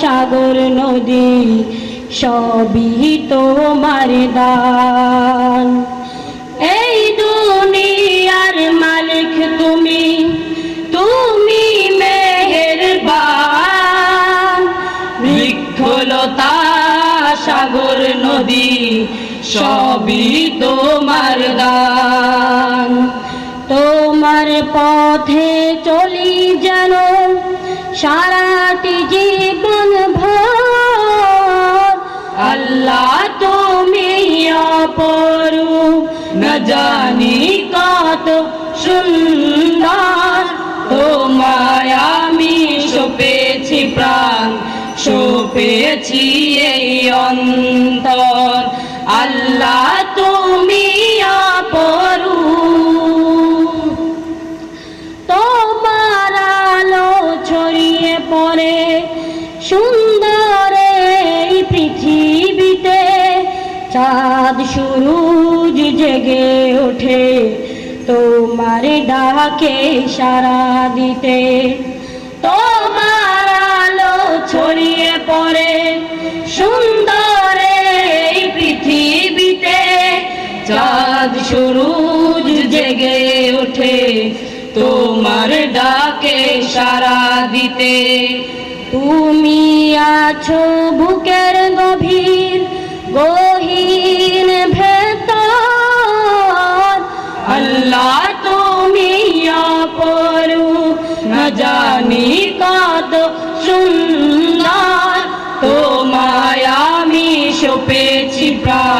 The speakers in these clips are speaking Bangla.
সাগর নদী সবই তোমার দান। এই দুনিয়ার মালিক তুমি তুমি মেহেরবান। বৃক্ষলতা, সাগর নদী সবই তোমার দান। তোমার পথে চলি যেন সারাটি জীবন আল্লাহ তুমি অপরু না জানি কত সুন্দর। তোমায় আমি সপেছি প্রাণ, সপেছি এই অন্তর। আল্লাহ তুমি অপরু চাঁদ সুরুজ জেগে ওঠে, তোমার ডাকে সারা দিতে। তোমার আলো ছড়িয়ে পড়ে সুন্দর এই পৃথিবীতে। চাঁদ সুরুজ জেগে ওঠে, তোমার ডাকে সারা দিতে। তুমি আছো বুকের গভীর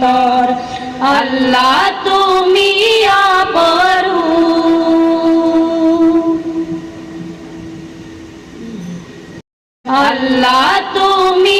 অন্তর আল্লাহ তুমি অপরু আল্লাহ তুমি